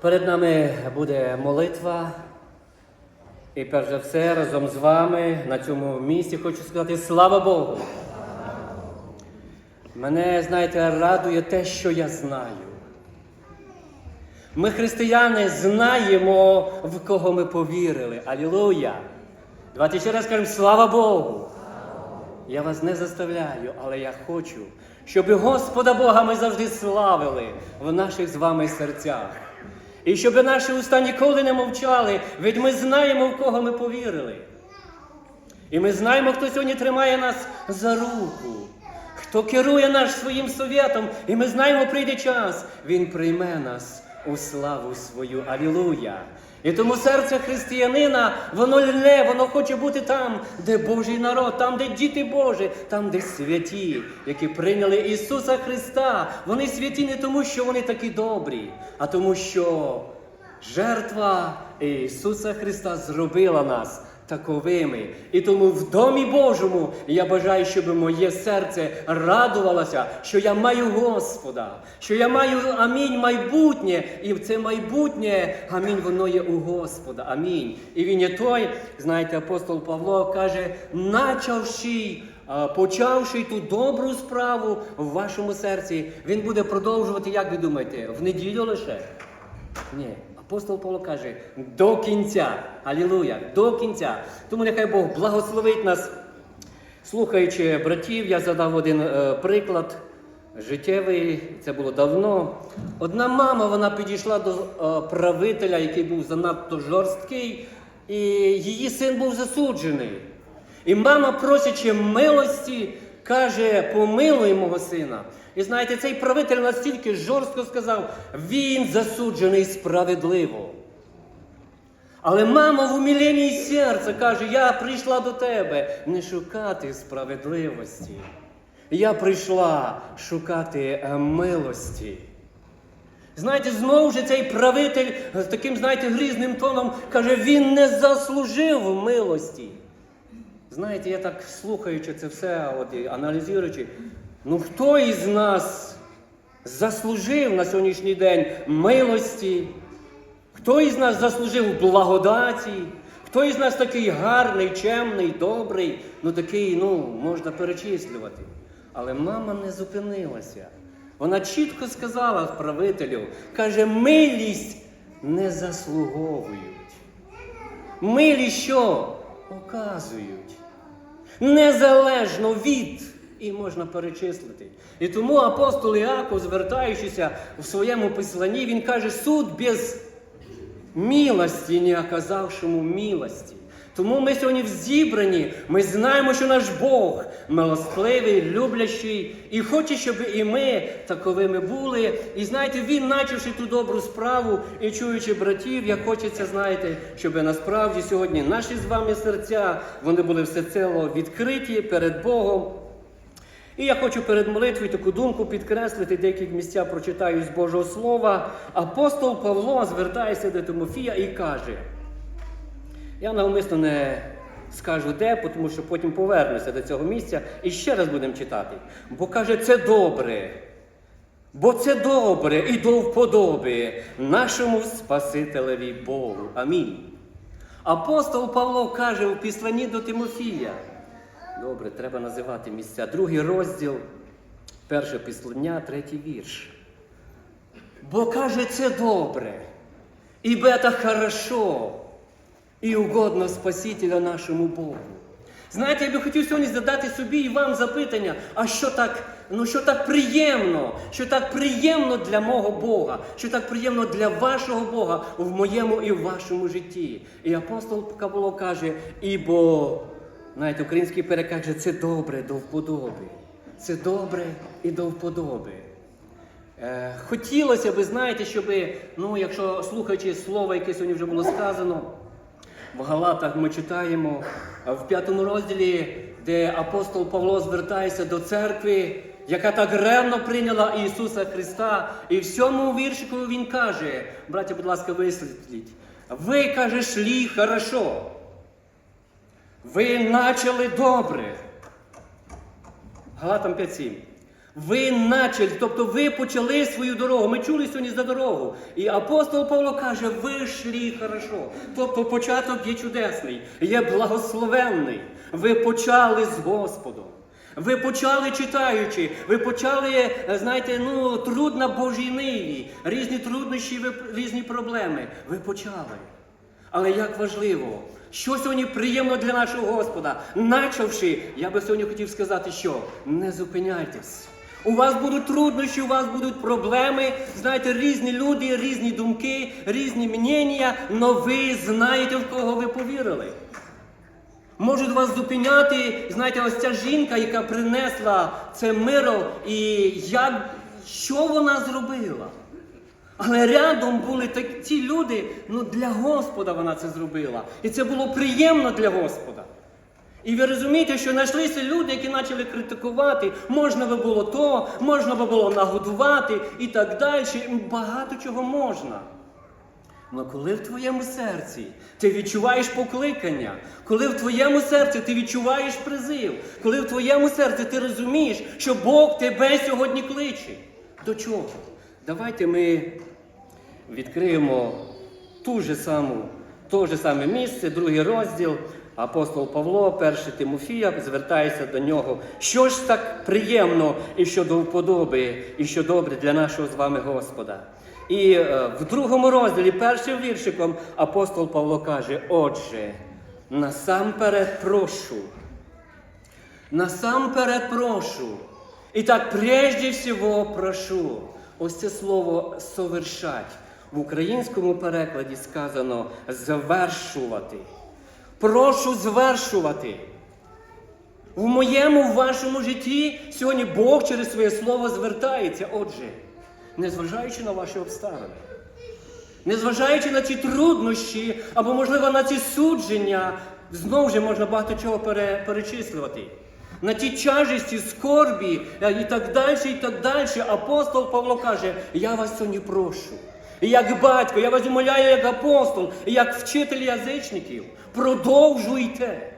Перед нами буде молитва. І перш за все, разом з вами на цьому місці хочу сказати слава Богу. Мене, знаєте, радує те, що я знаю. Ми, християни, знаємо, в кого ми повірили. Алілуя! Давайте ще раз кажемо слава Богу! Я вас не заставляю, але я хочу, щоб Господа Бога ми завжди славили в наших з вами серцях. І щоб наші уста ніколи не мовчали, ведь ми знаємо, в кого ми повірили. І ми знаємо, хто сьогодні тримає нас за руку, хто керує наш своїм совєтом. І ми знаємо, прийде час, Він прийме нас у славу свою. Алілуя! І тому серце християнина, воно льне, воно хоче бути там, де Божий народ, там, де діти Божі, там, де святі, які прийняли Ісуса Христа. Вони святі не тому, що вони такі добрі, а тому, що жертва Ісуса Христа зробила нас таковими. І тому в домі Божому я бажаю, щоб моє серце радувалося, що я маю Господа, що я маю амінь майбутнє, і в це майбутнє амінь, воно є у Господа. Амінь. І він є той, знаєте, апостол Павло каже, начавши. Почавши ту добру справу в вашому серці, він буде продовжувати, як ви думаєте, в неділю лише? Ні. Апостол Павло каже, до кінця. Алілуя, до кінця. Тому нехай Бог благословить нас. Слухаючи братів, я задав один е, приклад життєвий, це було давно. Одна мама вона підійшла до е, правителя, який був занадто жорсткий, і її син був засуджений. І мама, просячи милості, каже: помилуй мого сина. І знаєте, цей правитель настільки жорстко сказав, він засуджений справедливо. Але мама в уміленні серця каже: Я прийшла до тебе не шукати справедливості. Я прийшла шукати е, милості. Знаєте, знову ж цей правитель з таким, знаєте, грізним тоном каже, він не заслужив милості. Знаєте, я так слухаючи це все, от, і аналізуючи, ну хто із нас заслужив на сьогоднішній день милості? Хто із нас заслужив благодаті? Хто із нас такий гарний, чемний, добрий, ну такий, ну, можна перечислювати. Але мама не зупинилася. Вона чітко сказала правителю, каже, милість не заслуговують. Милість що? Оказують. Незалежно від. І можна перечислити. І тому апостол Іаков, звертаючися в своєму посланні, він каже, суд без милості, не оказавшому милості. Тому ми сьогодні в зібранні, ми знаємо, що наш Бог милостливий, люблячий, і хоче, щоб і ми таковими були. І знаєте, Він, начавши ту добру справу і чуючи братів, як хочеться, знаєте, щоб насправді сьогодні наші з вами серця вони були всецело відкриті перед Богом. І я хочу перед молитвою таку думку підкреслити, деякі місця прочитаю з Божого Слова. Апостол Павло звертається до Тимофія і каже: я навмисно не скажу де, тому що потім повернуся до цього місця і ще раз будемо читати. Бо каже, це добре. Бо це добре і до вподоби нашому Спасителеві Богу. Амінь. Апостол Павло каже у післанні до Тимофія. Добре, треба називати місця. Другий розділ, перше післання, третій вірш. Бо каже, це добре, і це хорошо, і угодно Спасителя нашому Богу. Знаєте, я би хотів сьогодні задати собі і вам запитання, а що так, ну що так приємно, що так приємно для мого Бога, що так приємно для вашого Бога в моєму і в вашому житті. І апостол Павло каже, ібо, знаєте, український переклад каже, це добре до вподоби. Це добре і до вподоби. Е, хотілося б, знаєте, щоб, ну, якщо слухаючи слово, яке сьогодні вже було сказано, в Галатах ми читаємо в п'ятому розділі, де апостол Павло звертається до церкви, яка так ревно прийняла Ісуса Христа. І в сьомому віршику він каже, браття, будь ласка, висвітліть, ви, каже, шлі хорошо. Ви начали добре. Галатам 5.7. Ви начали, тобто ви почали свою дорогу. Ми чули сьогодні за дорогу. І апостол Павло каже, ви йшли хорошо. Тобто початок є чудесний, є благословенний. Ви почали з Господом. Ви почали читаючи, ви почали, е, знаєте, ну, труд на Божій ниві, різні труднощі, різні проблеми. Ви почали. Але як важливо, що сьогодні приємно для нашого Господа, начавши, я би сьогодні хотів сказати, що не зупиняйтесь. У вас будуть труднощі, у вас будуть проблеми, знаєте, різні люди, різні думки, різні мнення, але ви знаєте, в кого ви повірили. Можуть вас зупиняти, знаєте, ось ця жінка, яка принесла це миро, і як, що вона зробила. Але рядом були ті люди, ну для Господа вона це зробила. І це було приємно для Господа. І ви розумієте, що знайшлися люди, які почали критикувати, можна би було то, можна би було нагодувати і так далі. Багато чого можна. Але коли в твоєму серці ти відчуваєш покликання, коли в твоєму серці ти відчуваєш призив, коли в твоєму серці ти розумієш, що Бог тебе сьогодні кличе. До чого? Давайте ми відкриємо ту же саму, то же саме місце, другий розділ. Апостол Павло, 1 Тимофія, звертається до нього. Що ж так приємно і що до вподоби, і що добре для нашого з вами Господа. І е, в другому розділі, першим віршиком, апостол Павло каже: Отже, насамперед прошу, насамперед прошу. І так прежде всього прошу. Ось це слово совершать. В українському перекладі сказано завершувати. Прошу звершувати. В моєму, в вашому житті сьогодні Бог через своє слово звертається. Отже, незважаючи на ваші обставини, незважаючи на ці труднощі, або, можливо, на ці судження, знову ж можна багато чого пере, перечислювати. На ті тяжесті, скорбі е, і так далі, і так далі. Апостол Павло каже: Я вас сьогодні прошу. Як батько, я вас умоляю, як апостол, як вчитель язичників, продовжуйте.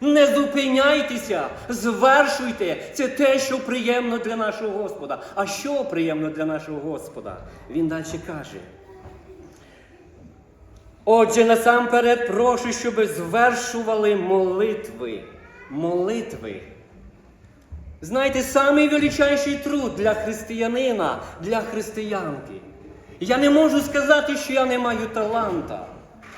Не зупиняйтеся, звершуйте. Це те, що приємно для нашого Господа. А що приємно для нашого Господа? Він далі каже. Отже, насамперед прошу, щоб звершували молитви. Молитви. Знаєте, самий величайший труд для християнина, для християнки. Я не можу сказати, що я не маю таланта.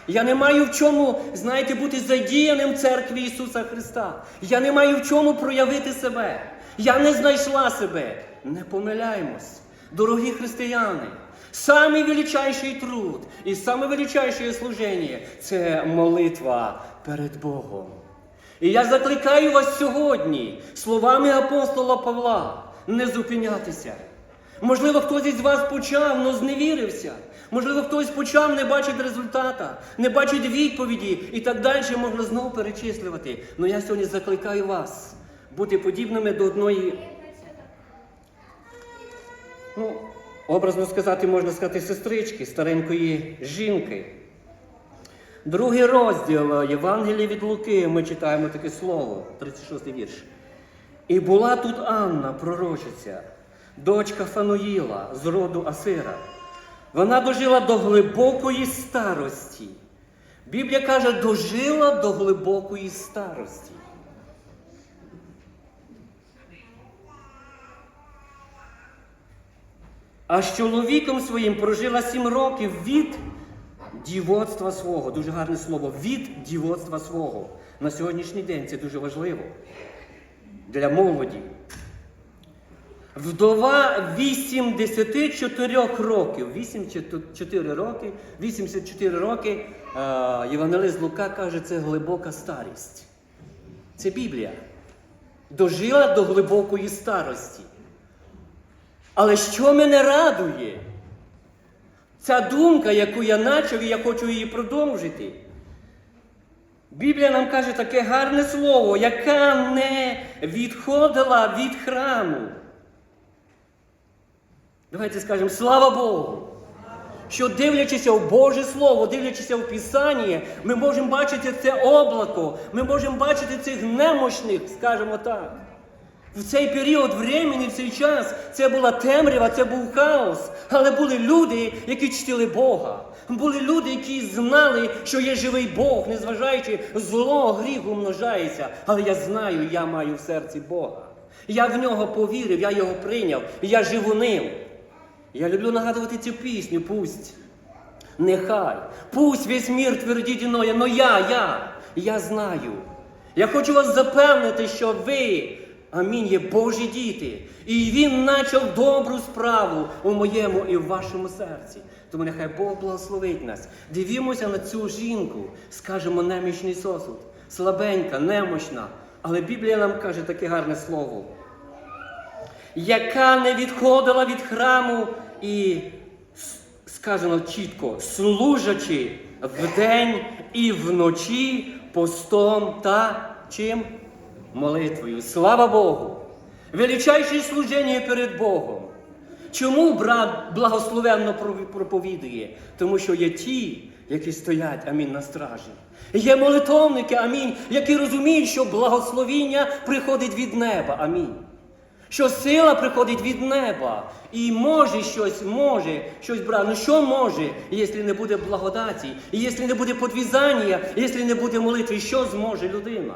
Я не маю в чому, знаєте, бути задіяним в церкві Ісуса Христа. Я не маю в чому проявити себе. Я не знайшла себе. Не помиляємось, дорогі християни. Самий величайший труд і саме величайше служення це молитва перед Богом. І я закликаю вас сьогодні словами апостола Павла не зупинятися. Можливо, хтось із вас почав, але зневірився. Можливо, хтось почав, не бачить результата, не бачить відповіді і так далі можна знову перечислювати. Але я сьогодні закликаю вас бути подібними до одної, ну, образно сказати, можна сказати, сестрички, старенької жінки. Другий розділ Євангелія від Луки ми читаємо таке слово, 36 вірш. І була тут Анна, пророчиця, дочка Фануїла з роду Асира. Вона дожила до глибокої старості. Біблія каже, дожила до глибокої старості. А з чоловіком своїм прожила сім років від дівоцтва свого. Дуже гарне слово. Від дівоцтва свого. На сьогоднішній день це дуже важливо для молоді. Вдова 84 років, 84 роки, 84 роки, е, Євангелист Лука каже, це глибока старість. Це Біблія. Дожила до глибокої старості. Але що мене радує? Ця думка, яку я начав, і я хочу її продовжити. Біблія нам каже таке гарне слово, яка не відходила від храму. Давайте скажемо слава Богу! Що дивлячися в Боже Слово, дивлячися в Писання, ми можемо бачити це облако, ми можемо бачити цих немощних, скажімо так, В цей період времени, в цей час, це була темрява, це був хаос. Але були люди, які чтили Бога. Були люди, які знали, що є живий Бог, незважаючи зло, гріх умножається. Але я знаю, я маю в серці Бога. Я в нього повірив, я його прийняв, я живу ним. Я люблю нагадувати цю пісню, пусть. Нехай, пусть весь мір твердіть іноє, но я, я, я знаю. Я хочу вас запевнити, що ви, амінь, є Божі діти. І Він почав добру справу у моєму і в вашому серці. Тому нехай Бог благословить нас. Дивімося на цю жінку, скажемо немічний сосуд, слабенька, немощна. Але Біблія нам каже таке гарне слово яка не відходила від храму і, сказано чітко, служачи вдень і вночі постом та чим? Молитвою. Слава Богу! Величайше служення перед Богом. Чому брат благословенно проповідує? Тому що є ті, які стоять, амінь, на стражі. Є молитовники, амінь, які розуміють, що благословіння приходить від неба. Амінь що сила приходить від неба і може щось, може щось брати. Ну що може, якщо не буде благодаті, якщо не буде подвізання, якщо не буде молитви, що зможе людина?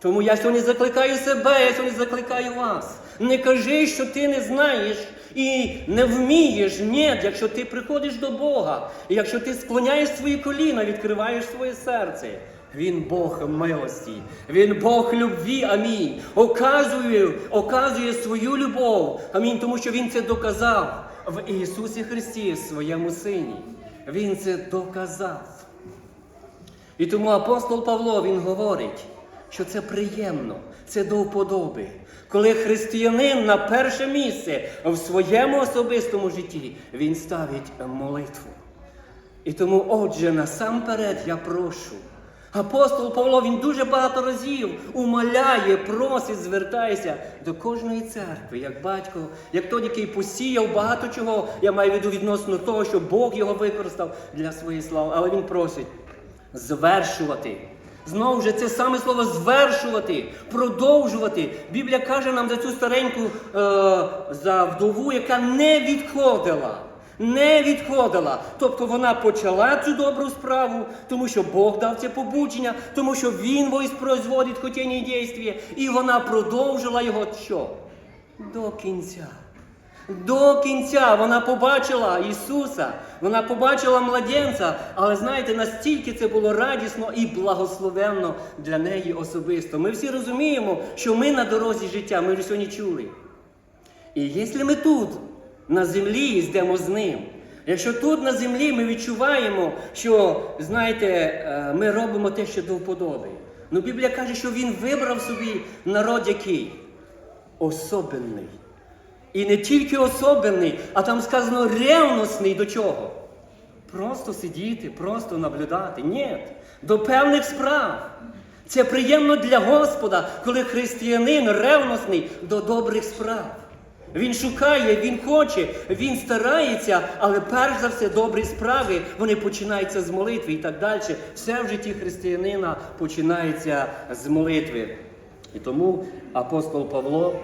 Тому я сьогодні закликаю себе, я сьогодні закликаю вас. Не кажи, що ти не знаєш і не вмієш. Ні, якщо ти приходиш до Бога, якщо ти склоняєш свої коліна, відкриваєш своє серце. Він Бог милості, Він Бог любві, амінь. Оказує, оказує свою любов, амінь, тому що Він це доказав в Ісусі Христі, своєму Сині. Він це доказав. І тому апостол Павло він говорить, що це приємно, це до вподоби, коли християнин на перше місце в своєму особистому житті він ставить молитву. І тому, отже, насамперед я прошу. Апостол Павло він дуже багато разів умоляє, просить, звертається до кожної церкви, як батько, як той, який посіяв багато чого. Я маю в виду відносно того, що Бог його використав для своєї слави. Але він просить звершувати. Знову ж це саме слово звершувати, продовжувати. Біблія каже нам за цю стареньку е, за вдову, яка не відходила. Не відходила. Тобто вона почала цю добру справу, тому що Бог дав це побудження, тому що Він воспроизводить хотіння і дійстві, і вона продовжила його що? До кінця. До кінця вона побачила Ісуса, вона побачила младенця, але знаєте, настільки це було радісно і благословенно для неї особисто. Ми всі розуміємо, що ми на дорозі життя, ми вже сьогодні чули. І якщо ми тут, на землі, йдемо з ним, якщо тут на землі ми відчуваємо, що, знаєте, е, ми робимо те, що до вподоби. Ну Біблія каже, що він вибрав собі народ який? Особенний. І не тільки особенний, а там сказано ревностний до чого? Просто сидіти, просто наблюдати. Ні, до певних справ. Це приємно для Господа, коли християнин ревностний до добрих справ. Він шукає, він хоче, він старається, але перш за все добрі справи вони починаються з молитви і так далі. Все в житті християнина починається з молитви. І тому апостол Павло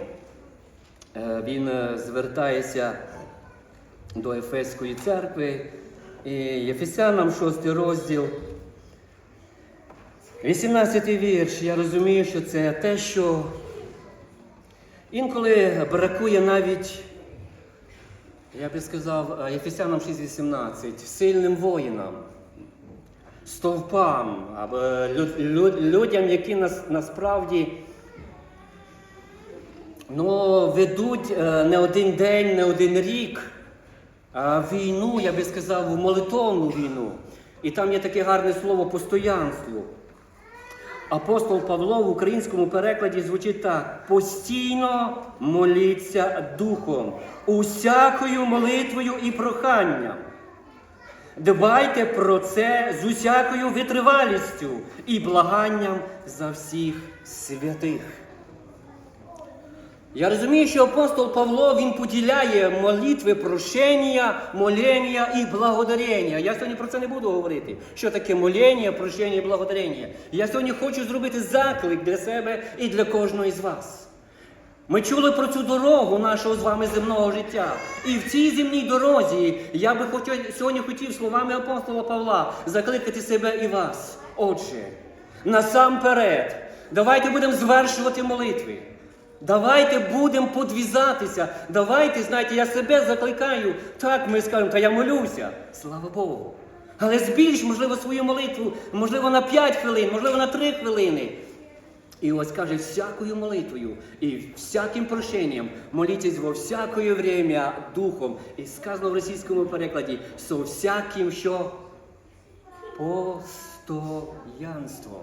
Е, він е, звертається до Ефеської церкви і Єфесянам 6 розділ. 18 вірш. Я розумію, що це те, що інколи бракує навіть, я би сказав, е, Єфесянам 6.18, сильним воїнам, стовпам, або лю- лю- людям, які нас, насправді ну, ведуть е, не один день, не один рік війну, я би сказав, молитовну війну. І там є таке гарне слово постоянство. Апостол Павло в українському перекладі звучить так: постійно моліться духом, усякою молитвою і проханням. Дбайте про це з усякою витривалістю і благанням за всіх святих. Я розумію, що апостол Павло він поділяє молитви прошення, молення і благодарення. Я сьогодні про це не буду говорити. Що таке молення, прошення і благодарення. Я сьогодні хочу зробити заклик для себе і для кожного із вас. Ми чули про цю дорогу нашого з вами земного життя. І в цій земній дорозі я би хотів, сьогодні хотів словами апостола Павла закликати себе і вас. Отже, насамперед, давайте будемо звершувати молитви. Давайте будемо подвізатися. Давайте, знаєте, я себе закликаю. Так ми скажемо, та я молюся. Слава Богу. Але збільш, можливо, свою молитву, можливо, на 5 хвилин, можливо, на 3 хвилини. І ось каже, всякою молитвою і всяким прошенням молітесь во всякое время духом. І сказано в російському перекладі со всяким що постоянством.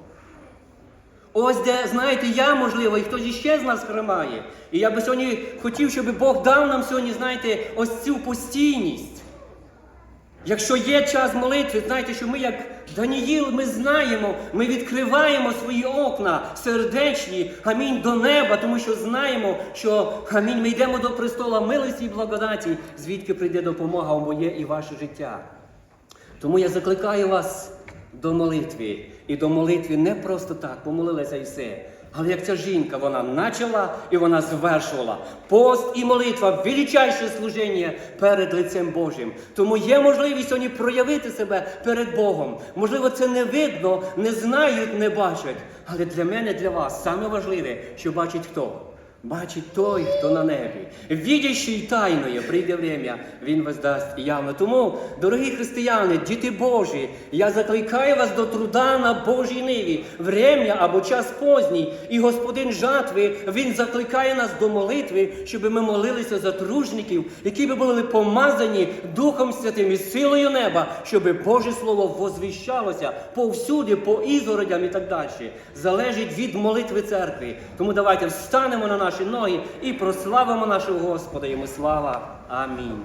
Ось де, знаєте, я, можливо, і хтось іще з нас хромає. І я би сьогодні хотів, щоб Бог дав нам сьогодні, знаєте, ось цю постійність. Якщо є час молитви, знаєте, що ми, як Даніїл, ми знаємо, ми відкриваємо свої окна сердечні, амінь, до неба, тому що знаємо, що амінь, ми йдемо до престола милості і благодаті, звідки прийде допомога у моє і ваше життя. Тому я закликаю вас до молитви. І до молитви не просто так, помолилася і все. Але як ця жінка, вона почала і вона звершувала. Пост і молитва величайше служіння перед лицем Божим. Тому є можливість сьогодні проявити себе перед Богом. Можливо, це не видно, не знають, не бачать. Але для мене, для вас саме важливе, що бачить хто? Бачить той, хто на небі. Відящий тайною прийде время, він воздасть явно. Тому, дорогі християни, діти Божі, я закликаю вас до труда на Божій ниві. Время або час поздній. І Господин жатви, Він закликає нас до молитви, щоб ми молилися за тружників, які би були помазані Духом Святим і силою неба, щоб Боже Слово возвіщалося повсюди, по ізгородям і так далі. Залежить від молитви церкви. Тому давайте встанемо на наші ноги і прославимо нашого Господа. Йому слава. Амінь.